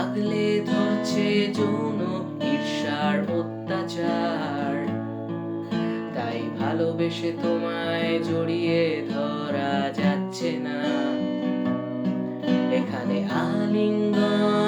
আগলে ধরছে যৌন ঈর্ষার অত্যাচার। তাই ভালোবেসে তোমায় জড়িয়ে ধরা যাচ্ছে না। এখানে আলিঙ্গন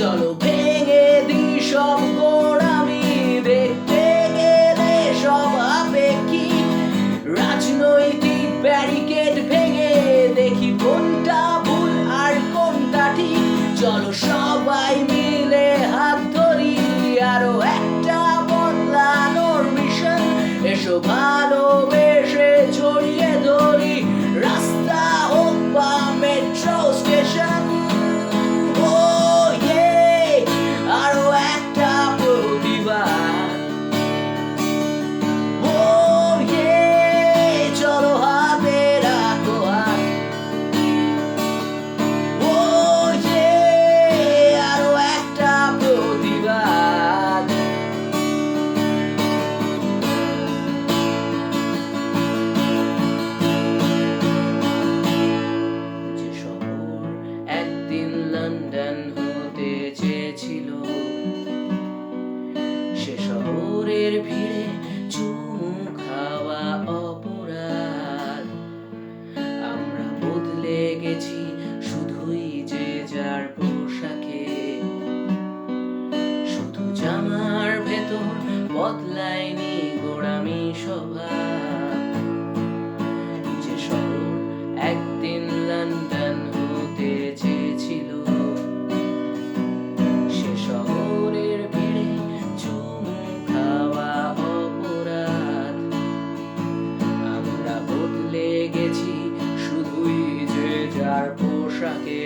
চলো ভেঙে দি সব গোড়ামি, দেখতে গেলে সব আপেক্ষিক। রাজনৈতিক ব্যারিকেড ভেঙে দেখি কোনটা ভুল আর কোনটা ঠিক। চলো সবাই মিলে হাত ধরি, আরও একটা বদলানোর মিশন এসো ভালোবেসে জড়িয়ে ধরি, রাস্তা চেয়েছিল que